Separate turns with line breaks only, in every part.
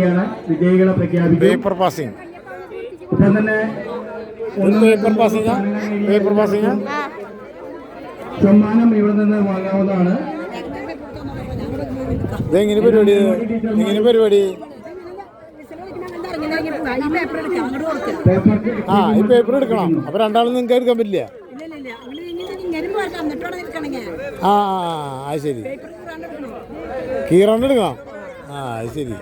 ാണ് വിജയികളെ പ്രഖ്യാപിക്കും.
Paper passing.
തന്നെ
പേപ്പർ പാസിംഗ്? Paper passing?
സമ്മാനം ഇവിടെ നിന്ന് വാങ്ങാവുന്നതാണ്.
ഇതെങ്ങനെ പരിപാടി? എങ്ങനെ പരിപാടി?
പേപ്പർ
ആ ഈ പേപ്പർ എടുക്കണം. അപ്പൊ രണ്ടാളും നിങ്ങൾക്ക് എടുക്കാൻ പറ്റില്ല? ആ ആ ആ, അത് ശരി. കീറാണ്ട് എടുക്കണം. ആ അത് ശരി.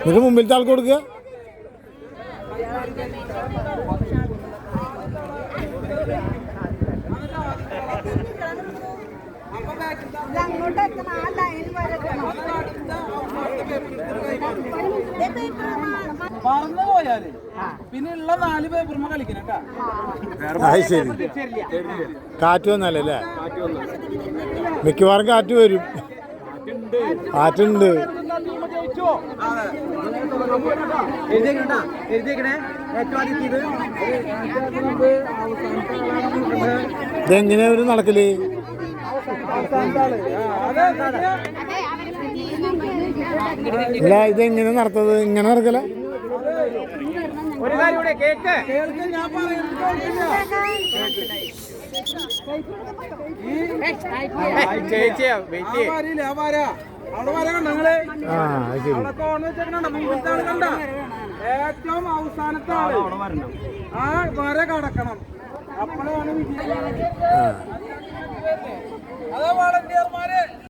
എന്നിട്ട് മുമ്പിലത്തെ ആൾക്ക് കൊടുക്കുക.
മറന്നു പോയാൽ പിന്നെ ഉള്ള നാല് പേപ്പർമ കളിക്കണം
കാറ്റ് വന്നാലേ അല്ലേ മിക്കവാറും കാറ്റ് വരും. കാറ്റുണ്ട്.
എഴുതിയേക്കണ എഴുതിയേക്കണേ. ഏറ്റവും ആദ്യം ഇത്
ഇതെങ്ങനെ ഒരു നടക്കൽ? ഇല്ല ഇതെങ്ങനെ നടത്തത്? ഇങ്ങനെ നടക്കല?
ഒരു കാര്യം കൂടെ കേക്ക്. കേൾക്ക് ഞാൻ ചേച്ചിയാ വെയിറ്റ് ആ
ശരി.
ഏറ്റവും അവസാനത്തെ ആൾ. ആ വര കടക്കണം. അപ്പോഴാണ് വിജയം.